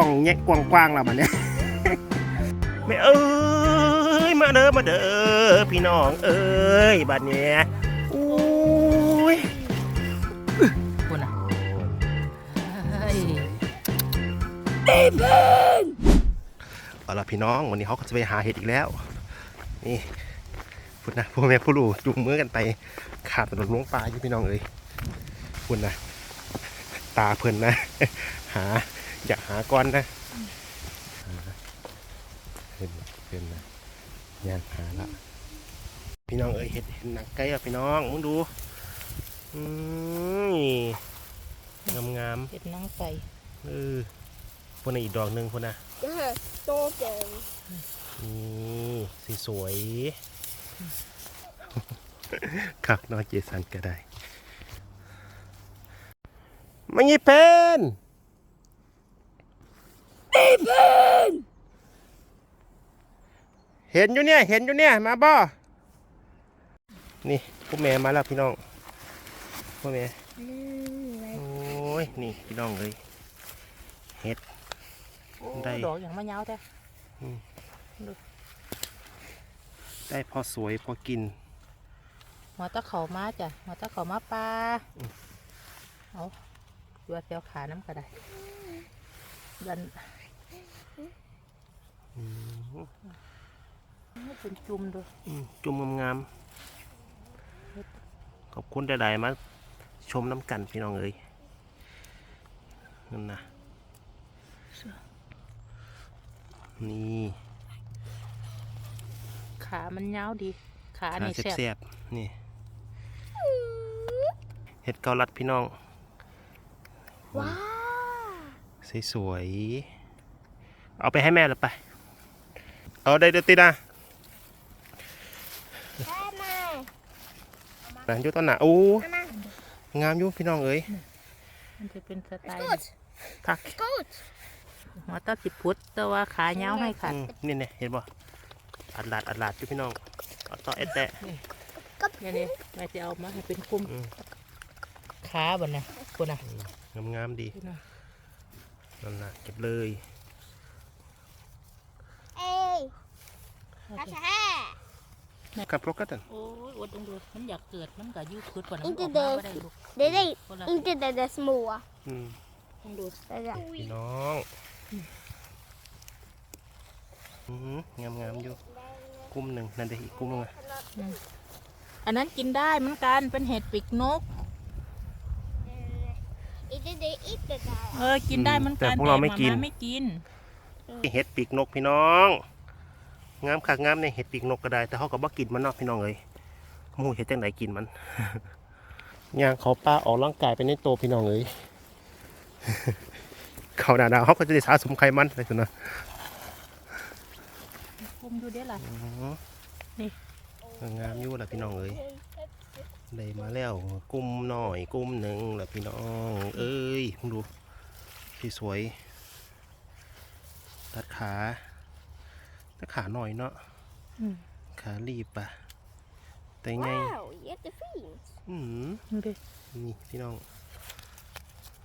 ล่องแยกกว้างๆแล้วบัดเนี้ยไม่เอ้ยมาเด้อมาเด้อพี่น้อง เอ้ยบัดเนี้ยอุ้ยคุณอะเฮ้ยเอาล่ะพี่น้องวันนี้เขาก็จะไปหาเห็ดอีกแล้ว นี่พูดนะพ่อแม่ผู้รู้จูงมือกันไปขาดถนนหลวงปลาอยู่พี่น้องเอ้ยพูดนะตาเพิ่นนะ หา อยากหาก้อนนะหาเพิ่นเพิ่นนะย่างหาละพี่น้องเอ้ยเห็ดเห็ดหนังไก่อะพี่น้องมึงดูอืมงามงามเห็ดนังไก่ๆเออพวกนี้อีกดอกหนึ่งพวกน่ะ Yeah, doorbell. นี่สีสวยๆครับน้องเจสันก็ได้ไม่ยี่เป็น เห็นอยู่เนี่ยเห็นอยู่เนี่ยมาบ่นี่พวกแม่มาแล้วพี่น้องพวกแม่โอ้ยนี่พี่น้องเลยเห็ดได้ดอกอย่างมะยาวแท้ได้พอสวยพอกินหัวตะเขามาจ้ะหัวตะเขามาปลาเอาตัวเสียวขาน้ำก็ได้ดัน เป็นจุ่มด้วยอืมจุ่มงามๆขอบคุณใดๆมาชมน้ำกันพี่น้องเอ้ยนั่นนะนี่ขามันยาวดี ขาขานี่แซ่บแซ่บๆนี่เห็ดเกาลัดพี่น้อง Wow. สวยๆ เอาไปให้แม่หรือไป เอาได้เดี๋ยวติดนะ Emma. นะอยุต้นหนาโอ้ Emma. งามอยู่พี่น้องเอ้ยมันจะเป็นสไตล์ Good. ทัก Good. หัวตะสิพุดแต่ว่าขายาวให้ขาดอืมนี่เนี่ยเห็นบ่อัดลาดอัดลาดอยู่พี่น้องเอาต่อเอ็ดแตะนี่นี่แม่จะเอามาให้เป็นคุมอืมขาบนนะคุณน่ะงามๆดีคุณน่ะนั่นน่ะเก็บเลย That's a hair. กับพวกกันโอ้ยอดดูมันอยากเกิดมันก็ยืดคืดกว่านั้น Into ออกมา the- ไม่ได้ลูก They they คนละ into the the small. อืมต้องดู There's a- พี่น้องอืมงามงามๆอยู่กุ้มหนึ่งนั่นเด็กอีกกุ้มหนึงอะอันนั้นกินได้เหมือนกันเป็นเห็ดปีกนก It did they eat the guy? เออกินได้เหมือนกันแต่พวกเราไม่กินหไม่กิน เห็ดปีกนกพี่น้อง งามคักงามในเห็ดปีกนกก็ได้ แต่เขาก็บ่กินมันเนาะพี่น้องเอ้ยหมูเห็ดจังไหนกินมันย่างเขาป้าออกร่างกายไปในโตวพี่น้องเอ้ยเขาดาดาวเขาก็จะได้สะสมไขมันไปสินะคุมดูได้ล่ะอ๋อนี่งามอยู่ล่ะพี่น้องเอ้ยได้มาแล้วกุ้มหน่อยกุ้มหนึ่งล่ะพี่น้อง เอ้ยมึงดูที่สวยตัดขา ตัดขาหน่อยเนาะอืมขารีบปะแต่ไง Wow, you have the fins. อืมดูดินี่พี่น้อง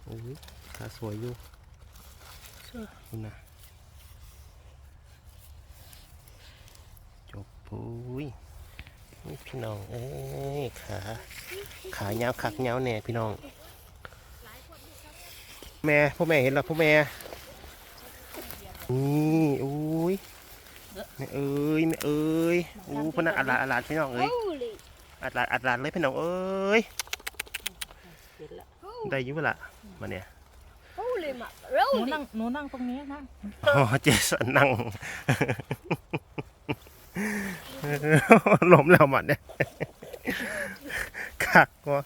โอ้ยขาสวยอยู่สวยคุณนะจบปุ้ยนี่พี่น้องเอ้ยขาขายาวคักยาวแน่พี่น้อง แม่พ่อแม่เห็นแล้วพ่อแม่นี่อุ้ย แม่เอ้ยแม่เอ้ยอู้พนักอัดลาดอัดลาดพี่น้องเอ้ย Holy. อัดลาดอัดลาดเลยพี่น้องเอ้ยเห็นละได้อยุ่ละมาเนี่ย Holy หนู macaroni. นั่งหนูนั่งตรงนี้นั่งอ๋อเจสันนั่งล้มแล้วมันเนี่ยคักวะ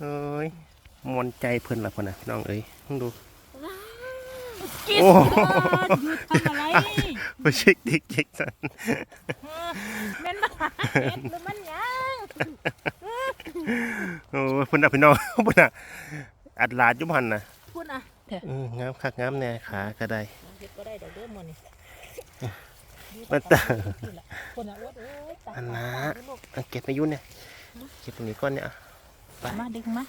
เอ้ยมวนใจเพิ่นละพ่นนะพี่น้องเอ้ยมึงดู กินโอ้ก่อนหยุดทำอะไรไปเช็คดิกเช็คสันแม่นมาเห็ดหรือมันหยังโอ้ยเพิ่นน่ะพี่น้องเพิ่นน่ะอัดลาดอยุบหันนะพูดอะเถอะเอองามคักงามแน่ขาก็ได้เห็ดก็ได้เดี๋ยวเริ่มมันนี่มันตะคนอะอดโอ้ยตายอันนะตายลูกอันเก็บไปยุ่นเนี่ยเก็บตรงนี้ก่อนเนี่ยไปมาดึงมา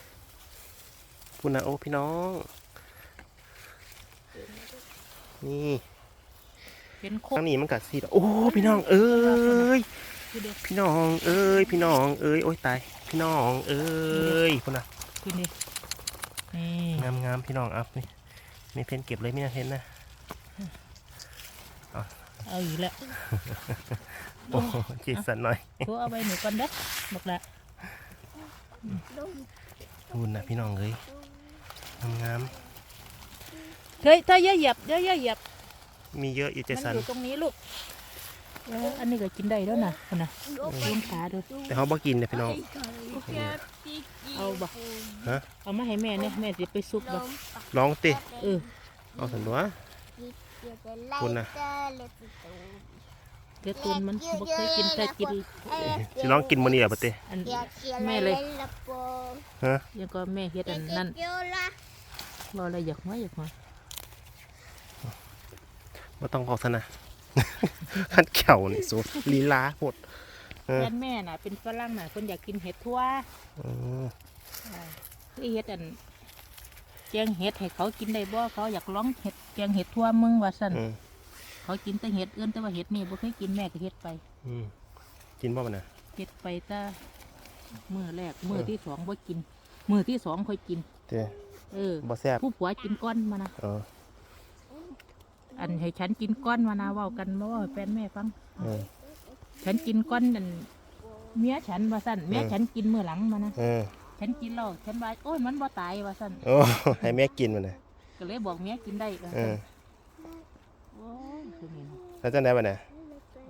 พุ่นนะโอ้พี่น้อง นี่เป็นโคทางนี้มันกัดสีดอกโอ้พี่น้อง เอ้ยคือเด็กพี่น้อง เอ้ยพี่น้อง เอ้ยโอ้ยตายพี่น้อง เอ้ยพุ่นนะคือนี่นี่งามงามพี่น้องเอัพนี่ไม่เพนเก็บเลยไม่น่าเพนนะเอาอีกแล้วโอ้เจสันหน่อยตัวเอาไปหนูก่อนเด้อบอกละพุ่นนะพี่น้องเอ้ยงามงาม เฮ้ยถ้าเยอะเหยียบเยอะเหยียบมีเยอะอยู่เจมันสันอยู่ตรงนี้ลูกเอออันนี้ก็กินได้แล้วนะคนน่ะลุงขาดูแต่เขาบ่กินเนี่ยพี่น้อง เอาบ่ฮะ เอามาให้แม่เนี่ยแม่จะไปซุปบ่ลองติเออเอาสันตัว คุณน่ะเดี๋ยวตุนมันบ่เคยกินแต่กินสิลองกินมื้อนี้อะปะเต้อัน แม่เลยฮะยังก็แม่เฮ็ดอันนั้นรออะไรอยากมาอยากมา บ่ต้องออกซะนะขันเข่านี่สุดลีลาหมดเออแฟนแม่น่ะ เป็นฝรั่งน่ะเพิ่นอยากกินเห็ดทั่วอืมคือเฮ็ดอันแกงเห็ดให้เขากินได้บ่เขาอยากลองเห็ดแกงเห็ดทั่วมึงว่าซั่นอืมเขากินแต่เห็ดอื่นแต่ว่าเห็ดนี่บ่เคยกินแม่ก็เฮ็ดไปอืมกินบ่มันน่ะเฮ็ดไปแต่มื้อแรกมื้อที่สองบ่กินมื้อที่สองค่อยกินเต้เออบ่แซ่บผู้ผัวกินก้อนมานะเอออันให้ฉันกินก้อนมานะเว้ากันมาเว่าให้แฟนแม่ฟัง เออ ฉันกินก้อนนั่นเมียฉันว่าซั่นเมียเออฉันกินมื้อหลังมานะเออฉันกินแล้วฉันว่าโอ้ยมันบ่ตายว่าซั่นโอ้ให้แม่กินมันน่ะก็เลยบอกเมียกินได้ว่าเอซั่นอโอ้ยคือนี่นะแล้วจังได๋บัดน่ะ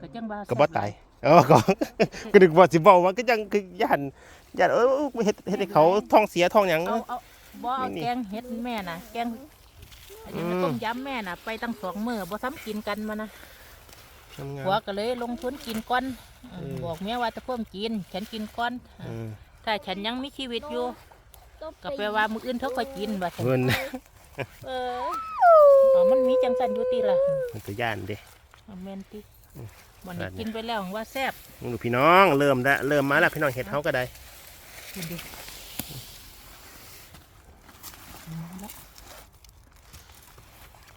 ก็จังว่าก็บ่ตายเออก็ ก็นึกว่าสิเว้าว่าก็ยังคือย่านย่านเออเฮ็ดเฮ็ดให้เขาท้องเสียท้องหยัง เอาเอาบ่เอานี่ แกงเห็ดแม่น่ะแกง อันนี้มันอืมต้มยำแม่น่ะไปตั้งสองมื้อบ่ซ้ำกินกันมานะงามผัวก็เลยลงทุนกินก้อนเออบอกเมียว่าจะเพิ่มกิน ฉันกินก้อนๆอืมถ้าฉันยังมีชีวิตอยู่ก็แปลว่ามื้ออื่นเธอค่อยกินว่าซั่นเพิ่น เออเอามันมีจังซั่นอยู่ติล่ะมันก็ย่านเด้ เอาแม่นติอืมบ่นี้กินไปแล้วว่าแซ่บมึงดูพี่น้องเริ่มแล้วเริ่มมาแล้วพี่น้องเฮ็ดเฮาก็ได้กินดิมา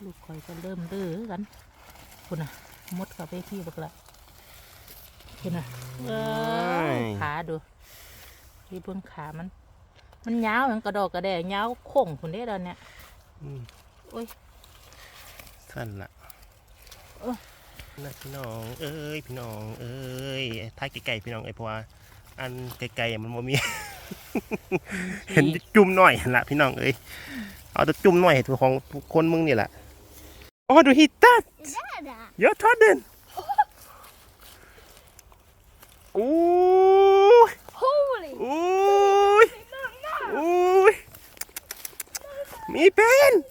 ละลูกข่อยก็เริ่มดื้อกันคุณน่ะมดเข้าไปพี่บักละคุณน่ะเอ้ยขาดูที่เบิ่งขามัน มันยาวอย่างกระดอกกระแดยาวโค้งคุณได้ตอนเนี้ยอืมโอ้ยสั้นละโอ้นะพี่น้อง เอ้ยพี่น้องเอ้ยท้ายไกลๆพี่น้องเอ้ยเพราะว่าอันไกลๆมันบ่มี เห็นจุ่มหน่อยหั่นละพี่น้องเอ้ยเอาแต่จุ่มหน่อยตัวของคนมึงนี่แหละ Åh, oh, du hittat! Där, där. Jag tar den! Oh! Holy! Oj! Oj! Min ben!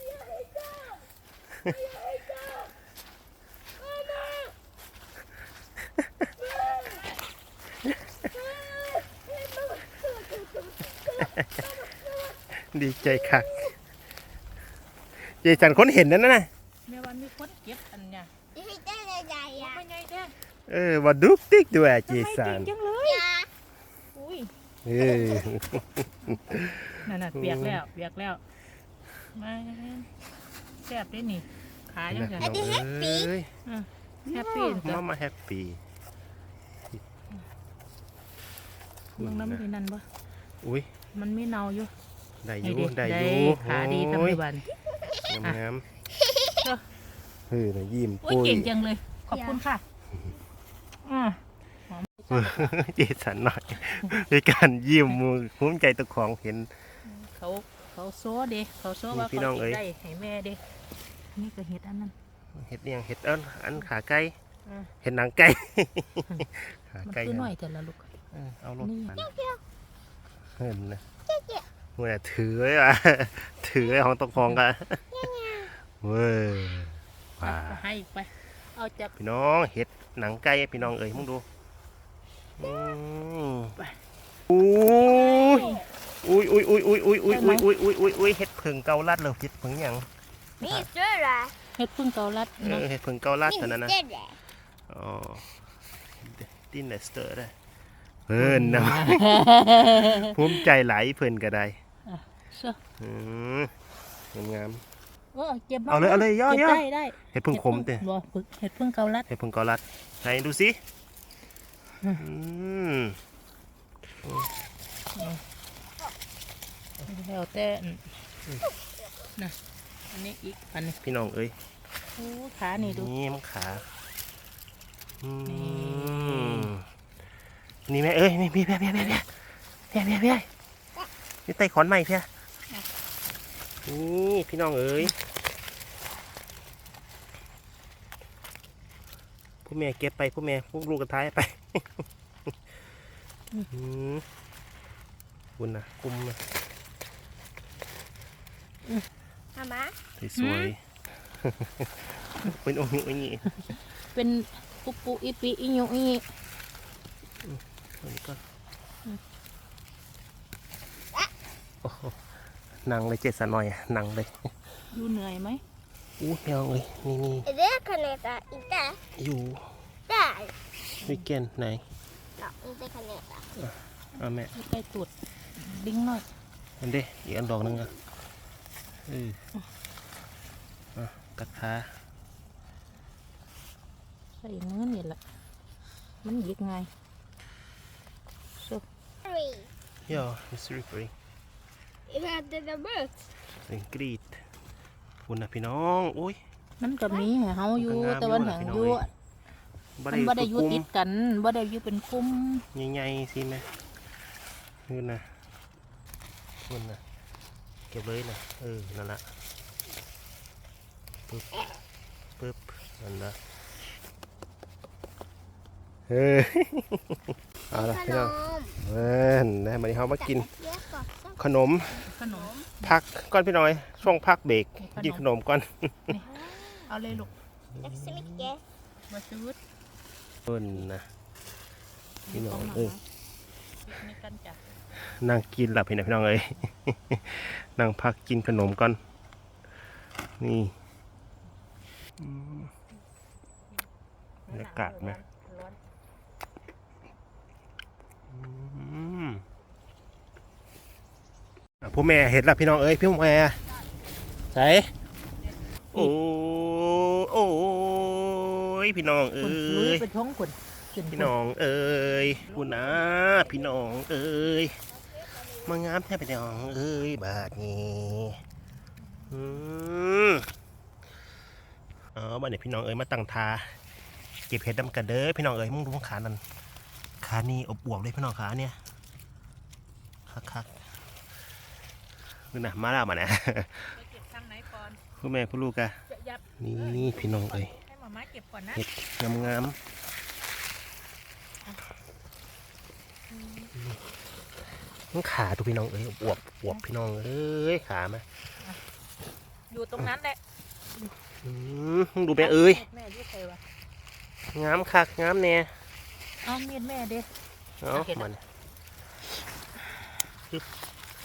ดีใจคักยายจันคนเห็นนั่นน่ะ เออว่าดุกดิกด้วยเจทำไมสัเก่นงจังเลย yeah. อุ้ยเออนั่นน่ะเปียกแล้วเปียกแล้วมาแซ่บด้วยนี่ขาจังไงเอ้ยแฮปปี้จ้ะมามาแฮปปี้มึงน้ำที่นั่นปะอุ้ยมันไม่เนาอยู่ได้อนี่ยู่ดิได้อยู่ขาดีทำโอ้ไมยบันงามเจ้าๆเฮ้ยน่ะยิ้มโอ้ยปุ้ยเก่งจังเลย ขอบคุณค่ะ อ่าเจสันหน่อยในการยิ้มมือภูมิใจตัวของเห็น เขาเขาโซ่เด้เขาโซ่ว่าพี่เขาน้องกิเอ้นยได้ให้แม่เด้นี่ก็เห็ดอันนั้นเห็ดเนี่ยงเห็ดเอิ้นอันขาไก่อ่าเห็ดหนังไก่ขามันไก่คือหน่อยแต่ละลูกเออเอารถนี่มันเห็นนะเมื่อถือไว้ว่ะถือไว้ของตกของกันเว้ยว้าเอาให้อีกไป เอาจากพี่น้องเห็ดหนังไก่พี่น้องเอ้ยมึงดูอืมไปอุ้ยอุ้ยอุ้ยอุ้ยอุ้ยอุ้ยอุ้ยอุ้ยอุ้ยอุ้ยอุ้ยเห็ดเพิงเกาลัดเลยเห็ดเพิงหยัง Me stir เห็ดพึ่งเกาลัดเอเนาะอเห็ดเพิงเกาลัด Me เท่านั้นนะ stir อ๋อดินเลสเตอร์ได้เพิ่นนะภูมิใจหลายเพิ่นก็ได้เชื่ออืมงาม เออเก็บมาเอาเลยเอาเลยย่อเก็บย่อได้ได้เห็ดพึ่งขมเต้บ่พึ่งเห็ดพึ่งเกาลัด เห็ดพึ่งกอลัดไหนดูสิอืม อืมแล้วแต่อันนะอันนี้อีกอันนี้พี่น้องเอ้ยโอ้ขานี่ดู นี่มันขาอืนี่มนี่แม่เอ้ยนี่พี่พี่พี่พี่พี่พี่พี่พี่นี่ไต่ขอนใหม่เพี่ย นี่พี่น้องเอ้ยผู้แม่เก็บไปผู้แม่ผู้ลูกกระท้ายไปอืมคุณนะคุมนะ Mama. สวยๆเป็นองค์นี้องค์นี้เป็นปุปุอีปีอีหยุอีอันนี้ก็โอ้โห นั่งเลยเจ็ดสะหน่อยอะนั่งเลยอยู่เหนื่อยไหมอู้แมวเลยนี่นี่ Är det kaneta? Inte อยู่ där. วิกเกนไหน Ja, inte kaneta. เอาแม่ไม่ไปตรวจดิ้งหน่อยมันเด้อีกอันดอกหนึงอะเอออะกัดขาใส่มือนี่แหละมันหยิกไงสุ Three. ย่อมิสซิริ ฟรี Vi hade det mörkt. เป็นกรีดคุณนะพี่น้องอุ้ย มันก็มีให้เฮาอยู่มันก็งามแต่วันอยู่แห่งล่ะอยู่พี่น้องมันบ่ได้อยู่ตัวติดกันบ่ได้อยู่เป็นกลุ่มใหญ่ๆสิแม่นี่นะคุณนะเก็บเลยนะเออนั่นละปึ๊บปึ๊บนั่นละเฮ้ย เอาละพี่น้อง Kanon. เอิ้นนะวันนี้เขามากิน Jag ska också. ขนมขนมพักก่อนพี่น้อย ช่วงพักเบรกขนมกินขนมก่อนเอาเลยลูก Tack så mycket. มาซื้อเอิ้นนะพี่น้องเอ้ยในกันจ้ะนั่งกินหลับพี่น้องพี่น้องเอ้ยนั่งพักกินขนมก่อนนี่อืมบรรยากาศไหมร้อนอืมอะ ผู้แม่เห็นแล้วพี่น้องเอ้ยพี่แม่ใส่โอ้โอ้ยพี่น้องเอ้คุณลุยยเป็นท้องคุณขึ้นพี่น้องเอ้ยคุณนะพี่น้องเอ้ยมางามแท้พี่น้องเอ้ยบาดนี้อืมเอ๋อบ้านเนี่ยพี่น้องเอ้ยมาตั้งทาเก็บเห็ดดำกันเด้อพี่น้องเอ้ยมึงดูมึงขานั่น ขานี่อบอวบเลยพี่น้องขาเนี่ยคักคักๆนี่นะมาแล้วมาเนี่ยไปเก็บทางไหนก่อนคุณแม่คุณลูกอะจะยับนี่พี่น้องเอ้ยให้หมาม้าเก็บก่อนนะเห็ดงามงามมันขาดูพี่น้องเอ้ยอวบอวบพี่น้องเอ้ยขามาอยู่ตรงนั้นแหละอืมดูไปเอ้ยแม่ยืดใครวะงามคักงามแน่ เอาเมียดแม่เด้เอาเอาเห็ดอะมัน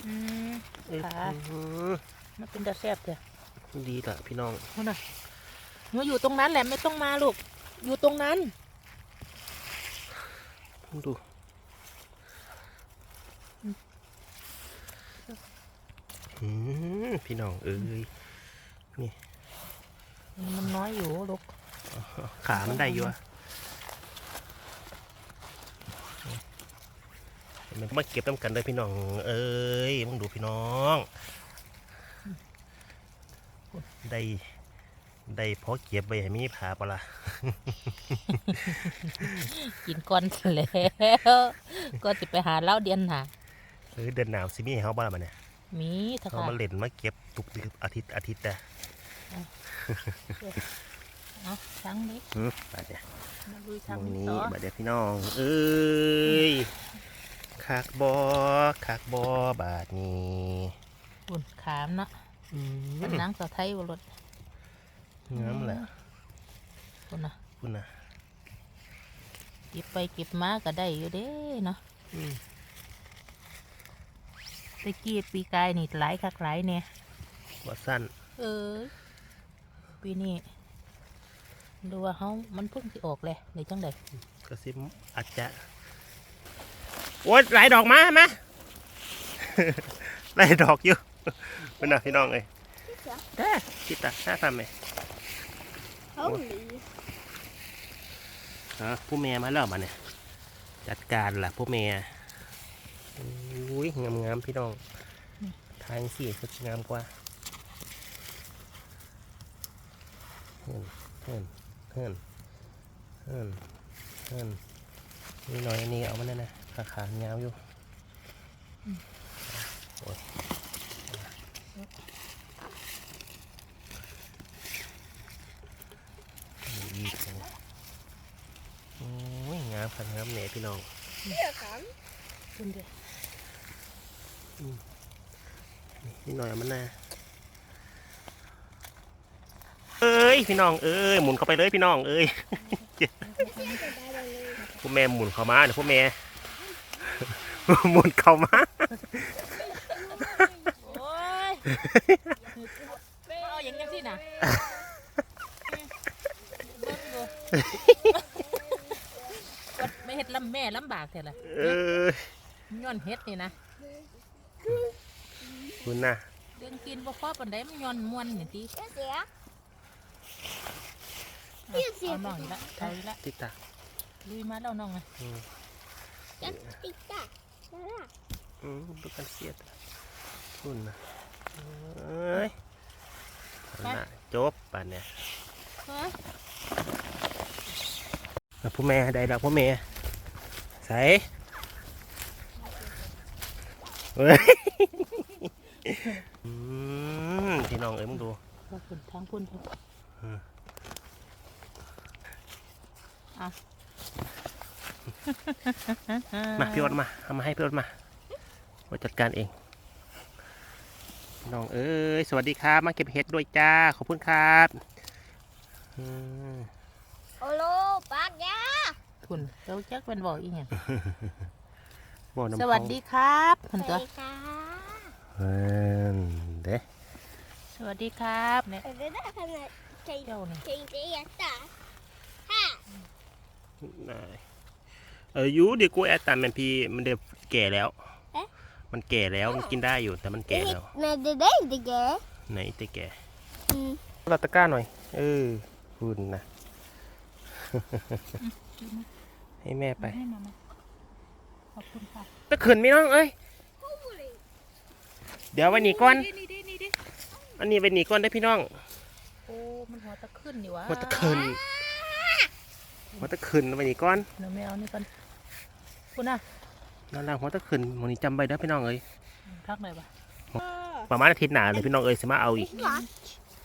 อืมเอ้ยขาอืมมันเป็นตาแซ่บเถอะดีละพี่น้องนู่นน่ะหนูอยู่ตรงนั้นแหละไม่ต้องมาลูก อยู่ตรงนั้นดูอืมพี่น้องเอ้ยมันน้อยอยู่ลูกขามันได้อยู่อะ มันมาเก็บน้ำกันเลยพี่น้อง เอ้ยมึงดูพี่น้อง ได้ได้พอเก็บไปให้มีผาปะละกินก่อนแล้วก็จะไปหาเหล้าเดียนหาเออเดินหนาวสิมีให้เขาบ้างมันเนี่ยมีถ้าเขาค่ะมาเล่นมาเก็บทุกอาทิตย์อาทิตย์แต่เอาช้างนี้หืมบาดเนี่ยมาลุยตรงทำนี้ต่อบาดเดี๋ยวพี่น้อง เอ้ย คักบอคักบอบาดนี้อุ่นขามเนาะอืมเป็นนางสาวไทยบรถงามแหละคุณนะคุณนะเก็บไปเก็บมาก็ได้อยู่เด้เนาะอืมตะกี้ปีกายนี่หลายคักหลายเนี่ยว่าสั้น เออ ปีนี้ดูว่าเขามันเพิ่งสิออกเลยในจังใดกระซิบอาจจะ โอ้ยหลายดอกมามาหลายดอกอยู่เป็นนะพี่น้องเอ้ยเด้อคิดตาหน้าทำไหม Holy. ฮะผู้แม่มาแล้วมาเนี่ยจัดการล่ะผู้แม่อุ้ยงามงามๆพี่น้องทางสีสดงามกว่าเฮินเฮินเฮินเฮินเฮินนี่น้อยอันนี้เอามาเนี่ยนะ ขาขายาอยู่โอ้ยนี่อีกแล้วโอ้ยงามครับงามเหน่พี่น้อง Here come. คุณเด้อนี่หน่อยมันนะเอ้ยพี่น้องเอ้ยหมุนเข้าไปเลยพี่น้องเอ้ยพวกแม่หมุนเข้ามาเดี๋ยวพวกแม่ มุนเข้ามาโอ้ยเอาอย่างนี้สินะเบิ่งดูวัดไม่เฮ็ดลำแม่ลำบากแท้ล่ะเอ้ยย้อนเฮ็ดนี่นะคุณนะเรื่องกินบ่พอปานใดมันย้อนม่วนนี่ติ Yes, yeah. เอาน้องอีกละเอาอีกละติดตาลุยมาแล้วน้องอะ Just tick that. Där. อืมดูกันเสียดคุณนะเอ้ยเอาน่ะจบป่ะเนี่ยเฮ้ยแล้วพ่อแม่ได้แล้วพ่อแม่ใส่เฮ้ยอืมพี่น้องเอ้ยมึงดูว่าคุณทางคุณเถอะอื มอะมาพี่อดมาเอามาให้พี่อดมาว่าจัดการเองพี่น้องเอ้ยสวัสดีครับ มาเก็บเห็ดด้วยจ้า ขอบคุณครับอืม Hello, bác nha. คุณเจ้าจักเป็นบอกอีหยังบ่อน้ำสวัสดีครับคุณตัว Hej, Ka. เอิ้นเด้สวัสดีครับเนี่ย Det där kan jag เจ้านี่ kan ออยูเดี๋ยวกูแอดตามแมนพีมันเดี๋ยวแก่แล้วเอ๊ะมันแก่แล้วมันกินได้อยู่แต่มันแก่แล้ว Men det där är inte gött. ไหนแต่แก่ Mm. เราตะกร้าหน่อย เออคุณนะ ให้แม่ไป ให้มามาขอบคุณค่ะตะขืนไม่น้องเอ้ย เดี๋ยวไว้หนีก่อน นี่นี่นี่นี่อันนี้ไว้หนีก่อนได้อพี่น้อง โอ้ มันหัวตะขึ้นนี่วะมาตะขืนมาตะขืนไว้หนีก่อนเดี๋ยวไม่เอานี่กัน คุณน่ะนั่นล่ะหัวตะขืนวันนี้จำไว้เด้อพี่น้องเอ้ยทักไหนปะประมาณอาทิตย์หน้าเลยพี่น้องเอ้ยสมาเอาอีก Svart.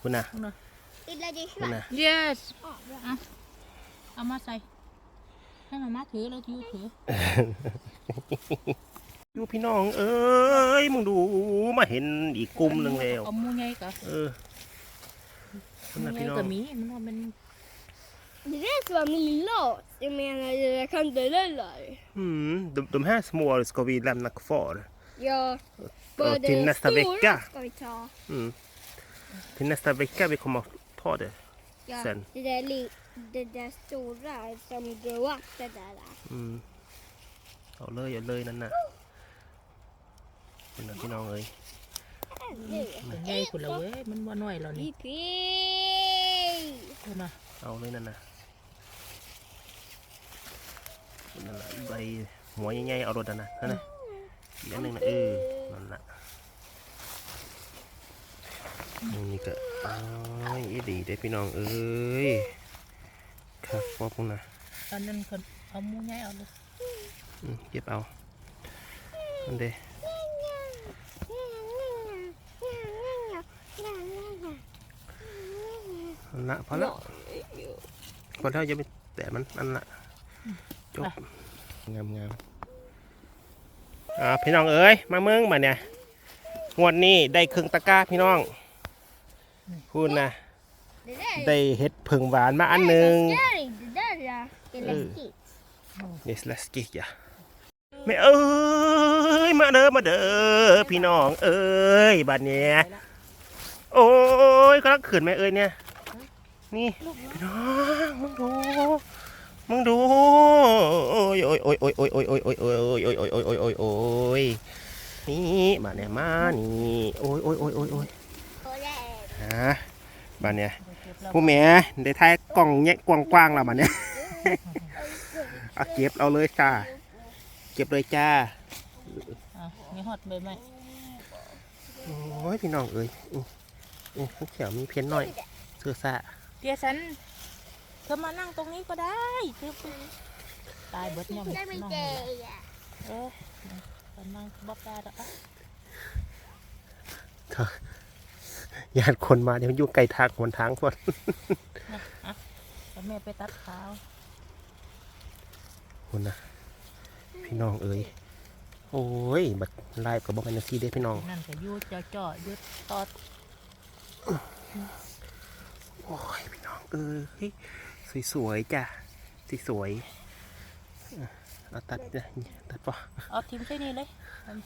คุณนะคุณน่ะ Vill du คุณ svart? นะ yes เอามาใส่ให้มามาถือแล้วยูถืออยู่พี่น้องเอ้ยมึงดูมาเห็นอีกกลุ่มหนึ่งแล้ว เอาหมูใหญ่กะเออคุณหมูนะใหญ่พี่น้องกะมีมันว่ามัน Det där ska vara min låt. Jag menar, jag kan inte rulla. Mm, de, de här små ska vi lämna kvar. Ja, Och både till nästa stora vecka. ska vi ta. Mm. Till nästa vecka vi kommer att ta det. Ja, Sen. Det, där, li- det där stora som grow up, det där. อืมเอาเลยเอาเลยนั่นน่ะคุณนะพี่น้องเอ้ย Nu. เป็นใหญ่คุณละเว้ยมันว่าน้อยแล้วนี่ Pippi! คุณน่ะ เอาเลยนั่นน่ะ นั่นน่ะใบหัวใหญ่ๆเอารถนั่นน่ะนั่นน่ะอีกอันหนึงนะเออนั่นน่ะนี่ก็อ้ายอีดีเด้อพี่น้องเอ้ยครับพวกมึงนะอันนั้นคนเอาหมูใหญ่เอาเลยอืมเก็บเอาอันเด้อันละพอแล้วพอแล้วอย่าไปแตะมันอันละ จบงามงามอ่าพี่น้องเอ้ยมาเมืองมาเนี่ยงวดนี้ได้ครึ่งตะกร้าพี่น้องพูดนะ Det där är ได้เห็ดผึ่งหวานมาอันหนึ่ง Det där är det där är det är Mm. läskigt. เดสลสกิกอะไม่เอ้ยมาเด้อมาเด้อพี่น้องเอ้ยบัดเนี้ยไปละโอ้ยกำลังขืนแม่เอ้ยเนี่ยนี่พี่น้องมึงดู มึงดูโอ้ยโอ้ยโอ้ยโอ้ยโอ้ยโอ้ยโอ้ยโอ้ยโอ้ยโอ้ยโอ้ยโอ้ยโอ้ยโอ้ยโอ้ยนี่มาเนี่ยมานี่โอ้ยโอ้ยโอ้ยโอ้ยโอ้ย Och det är ฮเนี่ยผู้แม่ได้ทายกล่องแยะกว้างๆแล้วบัดเนี่ยเอาเก็บเอาเลยจ้า เก็บเลยจ้าอะมีฮอดใบไม้โอ้ยพี่น้องเอ้ยอืออือเขียวมีเพี้ยนหน่อยเสื้อซ่าเดี๋ยวฉัน เธอมานั่งตรงนี้ก็ได้คือตายเบิดยอมได้ไม่น้องเจนี่ล่ะอะเออฉันนั่งบอกได้แล้วอะญาติคนมาเดี๋ยวอยู่ไกลทางหนทางพวดแล้วแม่ไปตัดขาวคุณนะพี่น้องเอ้ยโอ้ยบัดไล่กับบอกเป็นซีเด้พี่น้องนั่นก็อยูจ่อจ่อๆอยุดตอดโอ้ยพี่น้องเอ้ย สวยๆจ้ะสวยๆอะเอาตัดนะตัดปะเอาทิมใช่นี่เลยอัน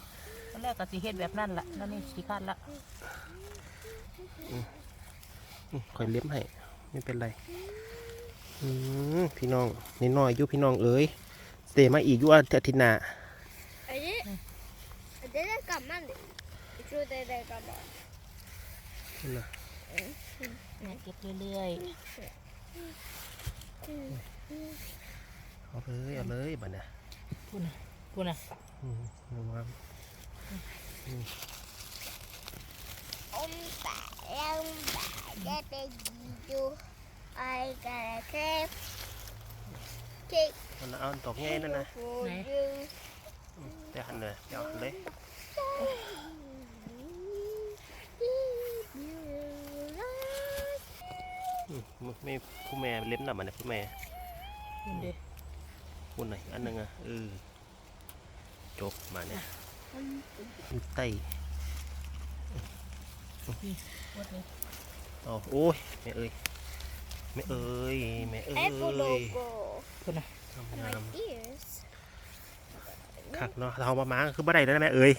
ตอนแรกก็สิเฮ็ดแบบนั่นละนั่นนี่สีคาดละอืมคอยเล็บให้ไม่เป็นไรอืมพี่น้องนิดหน่อยอยู่พี่น้องเอ้ยเตะมาอีกอยู่อาทิตย์หน้าอันนี้อันนี้ได้กลับมันดิช่วยได้ได้กลับมานั่นน่ะเนี่ยเก็บเรื่อย เอาเลยเอาเลยบัดเนี่ยๆพูดนะพูดนะอืมเอามาอมแต่ยังแต่ได้ไปดูไอ้กระเทปเค้กมันเอาตอกแง่นั่นนะฟูยูเดี๋ยวหันเลยเดี๋ยวหันเลยอืม ไม่ผู้แม่เล็บหน่ะมันนะผู้แม่พูดเด้พูดหน่อยอันหนึงอะเออจบมาเนี่ยอยู่ใต้พูดเลยเอาโอ้ยแม่เอ้ยแม่เอ้ยแม่เอ้แอปเปิลโลยโก้พูดนะงาม my ears คักเนาะเรามามาคือบ่ได้แล้วนะแม่เอ้ย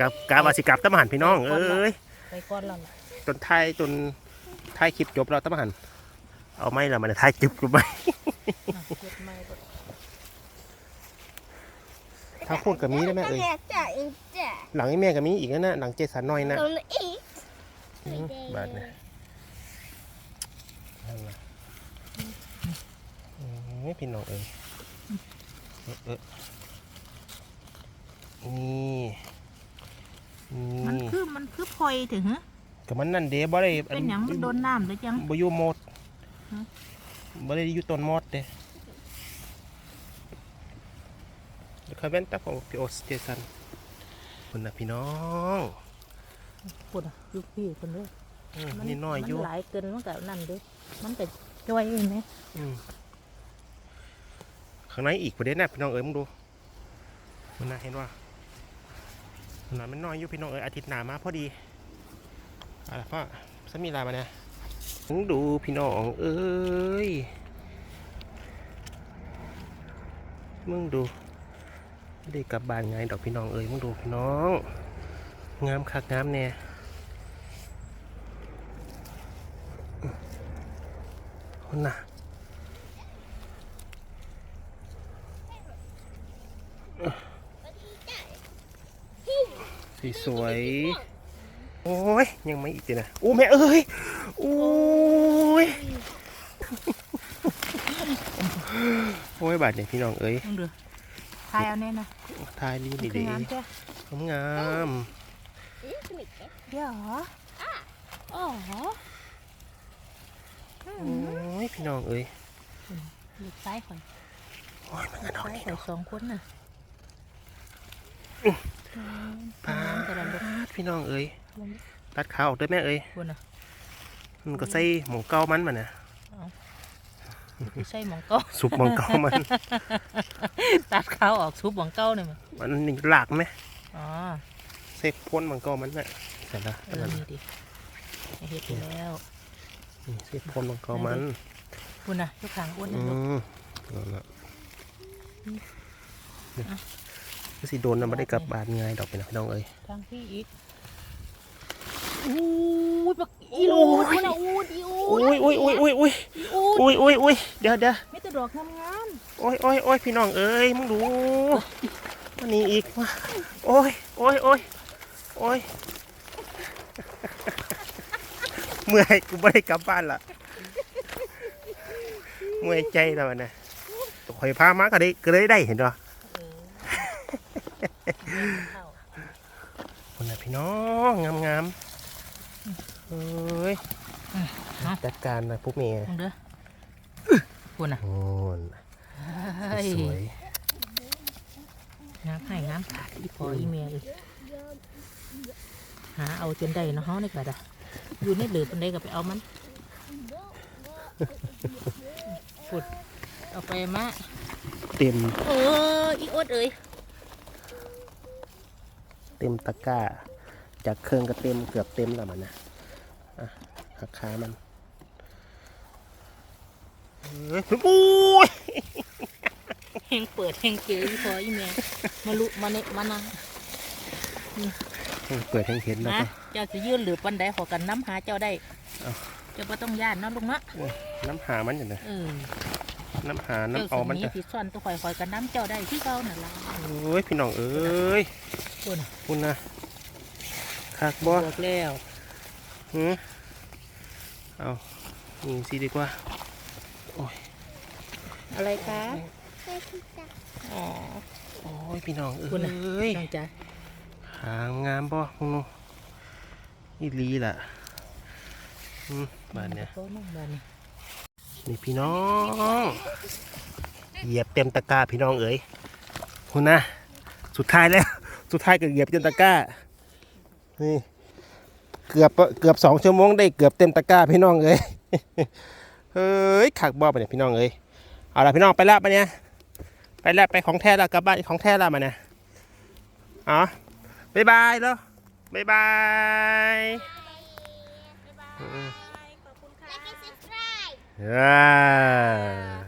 กลับกลับว่าสิกลับตะมหันพี่น้องเอ้ยไปก้อนแล้วล่ะจนท้ายจน ท้ายคลิปจบแล้วตะมหันเอาไม่ละมันท้ายคลิปกูไปน่ะเก็บไม้ก็ถ้าพูดกับมีได้ไหมเอ้ยก็อยากจะอินจ้ะหลังไอ้แม่กับมีอีกนะน่ะหลังเจสันหน่อยนะตรงนี้อืมบาทเนี่ยนั่นล่ะโอ้ยพี่น้องเอ้ยเออเออนี่มันนี่คือมันคือพลอยถึงฮะ กับมันนั่นเด้บ่ได้เป็นหยังมันโดนน้ำหรือยัง บ่อยู่หมดฮะ บ่ได้อยู่ต้นมอดเด้เดี๋ยวค่อยเว้นตาของพี่โอสเจสันคุณนะพี่น้องพูดนะอยุพี่คนเด้ออืมนี่น้อยอยู่ มันหลายเกินมันก็นั่นเด้อมันก็จ้อยเองไหมอืมข้างในอีกประเด็นนะพี่น้องเอ้ยมึงดูมันน่าเห็นว่ามันน่ามันน้อยอยู่พี่น้องเอ้ยอาทิตย์หน้ามาพอดี อะไรพ่อสมีลามาเนี่ยมึงดูพี่น้องเอ้ยมึงดูไม่ได้กลับบ้านไงดอกพี่น้องเอ้ยมึงดูพี่น้อง งามคักงามเนี่ยคนน่ะสีสวยๆ โอ้ยยังไม่อีกเลยนะโอ้แม่เอ้ยโอ้ยโอ้ยบาดเนี่ยพี่น้องเอ้ยมึงดูทายเอาแน่นะทายดีมันดีคือดีงามจ้ะงามนี่คือมิกเก็ตเดี๋ยวเหรออ๋อๆโอ้ยพี่น้องเอ้ยลูกซ้ายข่อยโอ้ยมันกลูระกดอกซ้ายนี่ข่อยเนาะสองคนน่ะปาน้ำกระดานลูกดพี่น้องเอ้ยลง ตัดขาออกด้วยแม่เอ้ยบนน่ะมันก็ใส่หมองเก้ามันมาเนี่ยไม่ใช่หมองเก้าซุปหมองเก้ามัน ตัดเขาออกซุปหมองเก้าเนี่ยมันมันนี่หลากไหมอ๋อเซ็กพ่นหมองเก้ามันน่ะเสร็จแล้วเออนี่ดิให้เห็ดไปแล้วนี่เซ็กพ่นหมองเก้ามันคุณน่ะยกขางอ้วนอืนะลูกมนั่นแหละก็สิโดนนะไม่ได้กลับบานไงดอกเป็นพี่น้องเอ้ยทางพี่อีก อู้ยแบบอูดนะอูดอูดอู้ยอุ้ยอุ้ยอุ้ยอุ้ยอุ้ยอุ้ยอุ้ยเดี๋ยวเดี๋ยวไม่ต่ดอกงามโอ้ยโอ้ยโอ้ยพี่น้องเอ้ยมึงดูมันนี่อีกมาโอ้ยโอ้ยโอ้ยโอ้ยเมื่อยกูไม่ได้กลับบ้านละเมื่อยใจแล้วนะข่อยพามาก็ได้ก็ได้ได้เห็นหรอคนน่ะพี่น้องงามงาม เฮ้ยจัดการนะพวกเมียเด้อคุณอะโอ้ยสวยน้ำให้น้ำขาดอีพออีเมียเลยหาเอาจนได้นะฮะนี่ก็ได้อยู่นี่หรือปันได้ก็ไปเอามันขุดเอาไปมะเต็มเอออีอดเอ้ยเต็มตะก้าจากเครื่องก็เต็มเกือบเต็มแล้วมันนะ หักขามันโอ้ยแหงเปิดแหงเก๋อีพออีเมียมาลุมาเนมานะเปิดแหงเห็นนะเจ้าจะยื่นหรือปันไดขอกันน้ำหาเจ้าได้เจ้าก็ต้องย่านเนาะลุงนะน้ำหามันอย่างไรน้ำหาน้ำออมันจะผิดซ่อนตัวคอยคอยกันน้ำเจ้าได้ที่เก้าหน่ะล่ะโอ้ยพี่น้องเอ้ยคุณนะคักบ่บอกแล้วหื เอายิงซีดีกว่า โอ้ย อะไรคะโอ้ย พี่น้องเอ้ยจ้ะหางงามป่ะพงนี่ลีล่ะบ้านเนี้ยนี่พี่น้อง เหยียบเต็มตะกร้าพี่น้องเอ๋ยคุณนะ สุดท้ายแล้ว สุดท้ายก็เหยียบเต็มตะกร้า นี่ เกือบเกือบสองชั่วโมงได้เกือบเต็มตะกร้าพี่น้องเลยเฮ้ยขักบอไปเนี่ยพี่น้องเลยเอาละพี่น้องไปแล้วปะเนี่ยไปแล้วไปของแท้ละกลับบ้านของแท้ละมาเนี่ยอ๋อบายบายแล้วบายบายขอบคุณค่ะ